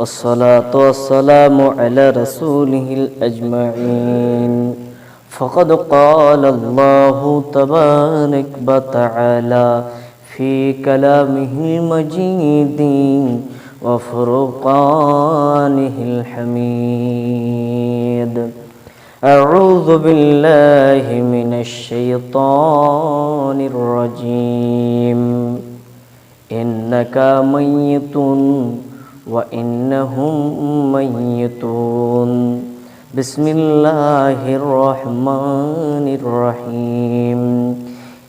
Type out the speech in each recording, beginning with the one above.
والصلاة والسلام على رسوله الأجمعين فقد قال الله تبارك وتعالى في كلامه المجيد وفرقانه الحميد أعوذ بالله من الشيطان الرجيم إنك ميت وإنهم ميتون. بسم الله الرحمن الرحيم.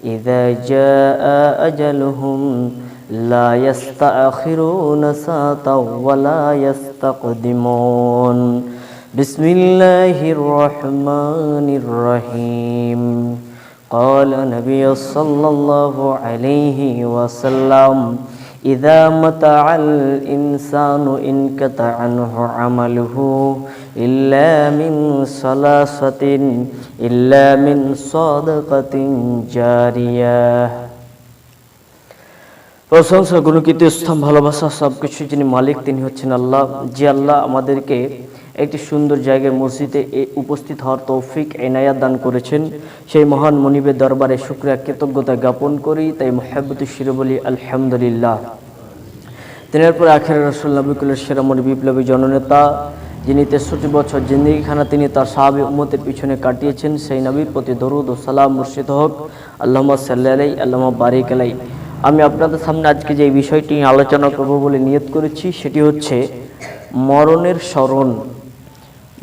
إذا جاء أجلهم لا يستأخرون ساعة ولا يستقدمون. بسم الله الرحمن الرحيم. قال نبي صلى الله عليه وسلم إذا متع الإنسان انقطع عنه عمله إلا من صلاصة إلا من صدقة جارية প্রশংসা গুণকৃত স্থান ভালোবাসা সব কিছু যিনি মালিক তিনি হচ্ছেন আল্লাহ যে আল্লাহ আমাদেরকে একটি সুন্দর জায়গায় মসজিদে এ উপস্থিত হওয়ার তৌফিক এনায়াত দান করেছেন সেই মহান মনিবের দরবারে শুক্রিয়া কৃতজ্ঞতা জ্ঞাপন করি তাই মোহাব্বত শিরে বলি আলহামদুলিল্লাহ দিনের পর আখের রসুল নবিকুলের সেরামণি বিপ্লবী জননেতা, যিনি তেষট্টি বছর জিন্দিগিখানা তিনি তার সাহাবি উম্মতের পিছনে কাটিয়েছেন, সেই নবীর প্রতি দরুদ ও সালাম মুর্শিদ হক। আল্লাহ সাল্লাহ আল্লাহ বারিক আলাই আমি আপনাদের সামনে আজকে যে বিষয়টি আলোচনা করব বলে নিয়ত করেছি, সেটি হচ্ছে মরণের স্মরণ।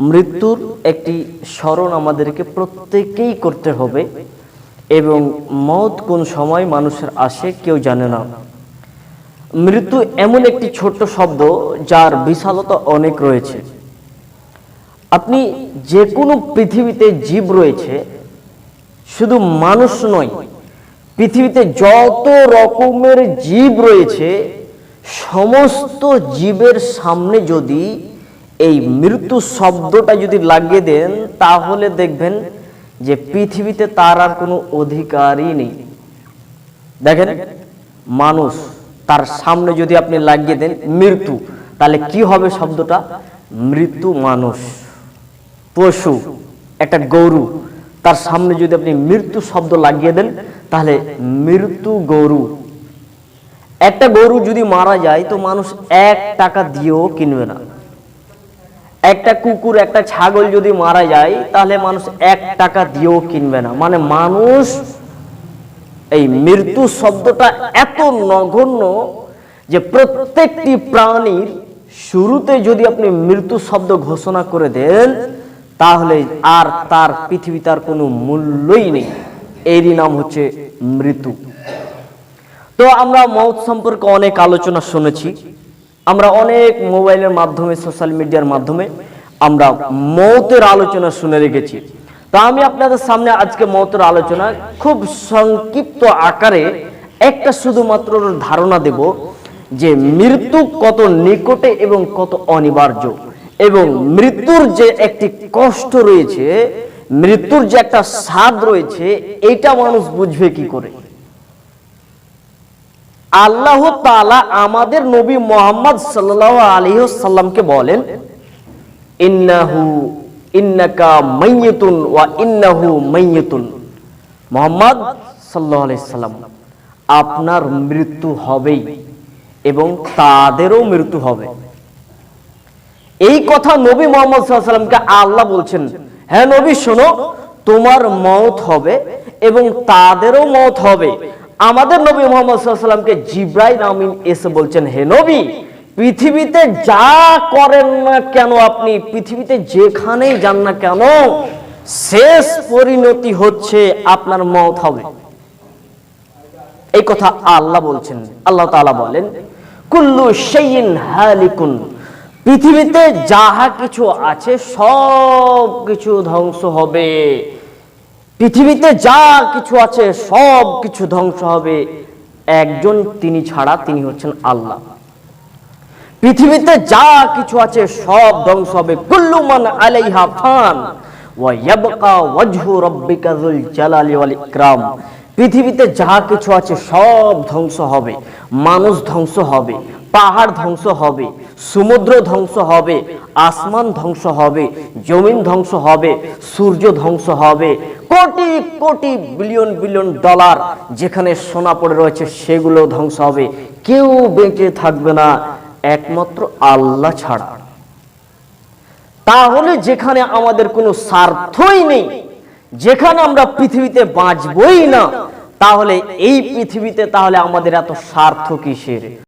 মৃত্যুর একটি স্মরণ আমাদেরকে প্রত্যেকেই করতে হবে, এবং মত কোন সময় মানুষের আসে কেউ জানে না। মৃত্যু এমন একটি ছোট্ট শব্দ যার বিশালতা অনেক রয়েছে। আপনি যে কোনো পৃথিবীতে জীব রয়েছে, শুধু মানুষ নয়, পৃথিবীতে যত রকমের জীব রয়েছে, সমস্ত জীবের সামনে যদি এই মৃত্যু শব্দটা যদি লাগিয়ে দেন, তাহলে দেখবেন যে পৃথিবীতে তার আর কোনো অধিকারই নেই। দেখেন, মানুষ তার সামনে যদি আপনি লাগিয়ে দেন মৃত্যু, তাহলে কি হবে শব্দটা? মৃত্যু মানুষ, পশু, একটা গরু। তার সামনে যদি আপনি মৃত্যু শব্দ লাগিয়ে দেন, তাহলে মৃত্যু গরু। একটা গরু যদি মারা যায়, তো মানুষ এক টাকা দিয়েও কিনবে না। একটা কুকুর, একটা ছাগল যদি মারা যায়, তাহলে মানুষ এক টাকা দিয়েও কিনবে না। মানে মানুষ এই মৃত্যু শব্দটা এত নগণ্য যে প্রত্যেকটি প্রাণীর শুরুতে যদি আপনি মৃত্যু শব্দ ঘোষণা করে দেন, তাহলে আর তার পৃথিবী তার কোনো মূল্যই নেই। এরই নাম হচ্ছে মৃত্যু। তো আমরা মৌত সম্পর্কে অনেক আলোচনা শুনেছি। আমরা অনেক মোবাইলের মাধ্যমে, সোশ্যাল মিডিয়ার মাধ্যমে আমরা মৌতের আলোচনা শুনে রেখেছি। তো আমি আপনাদের সামনে আজকে মৌতের আলোচনা খুব সংক্ষিপ্ত আকারে একটা শুধুমাত্র ধারণা দেব যে মৃত্যু কত নিকটে এবং কত অনিবার্য। এবং মৃত্যুর যে একটি কষ্ট রয়েছে, মৃত্যুর যে একটা স্বাদ রয়েছে এটা মানুষ বুঝবে কি করে? আল্লাহ তালা আমাদের নবী মোহাম্মদ সাল্লাহ আলহিসাল্লামকে বলেন, ইন্নাহু ইন্নাকা ওয়া ইন্নাহু আপনার মৃত্যু হবেই এবং তাদেরও মৃত্যু হবে। এই কথা নবী মোহাম্মদ সাল্লামকে আল্লাহ বলছেন হ্যাঁ নবী, শোনো, তোমার মত হবে এবং তাদেরও মত হবে। আমাদের নবী মোহাম্মদ সাল্লামকে জিব্রাইল আমিন এসে বলছেন, হে নবী পৃথিবীতে যা করেন না কেন আপনি? পৃথিবীতে যেখানেই যান না কেন, শেষ পরিণতি হচ্ছে আপনার মত হবে। এই কথা আল্লাহ বলছেন। আল্লাহ তাআলা বলেন, কুল্লু শাইইন হালিকুন। পৃথিবীতে যাহা কিছু আছে, সব কিছু ধ্বংস হবে। পৃথিবীতে যা কিছু আছে, সব কিছু ধ্বংস হবে। একজন তিনি ছাড়া তিনি হচ্ছেন আল্লাহ। পৃথিবীতে যা কিছু আছে সব ধ্বংস হবে। কুল্লুমান আলাইহা ফান। ওয়া ইয়াবকা ওয়াজহু রাব্বিকা যুল জালালি ওয়াল ইকরাম। পৃথিবীতে যা কিছু আছে সব ধ্বংস হবে। মানুষ ধ্বংস হবে, পাহাড় ধ্বংস হবে, সমুদ্র ধ্বংস হবে, আসমান ধ্বংস হবে, জমিন ধ্বংস হবে, সূর্য ধ্বংস হবে। Crore crore billion billion dollar যেখানে সোনা পড়ে রয়েছে সেগুলো ধ্বংস হবে। কেউ বেঁচে থাকবে না। একমাত্র আল্লাহ ছাড়া। তাহলে যেখানে আমাদের কোনো স্বার্থই নেই, যেখানে আমরা পৃথিবীতে বাঁচবই না, তাহলে এই পৃথিবীতে তাহলে আমাদের এত স্বার্থ কিসের?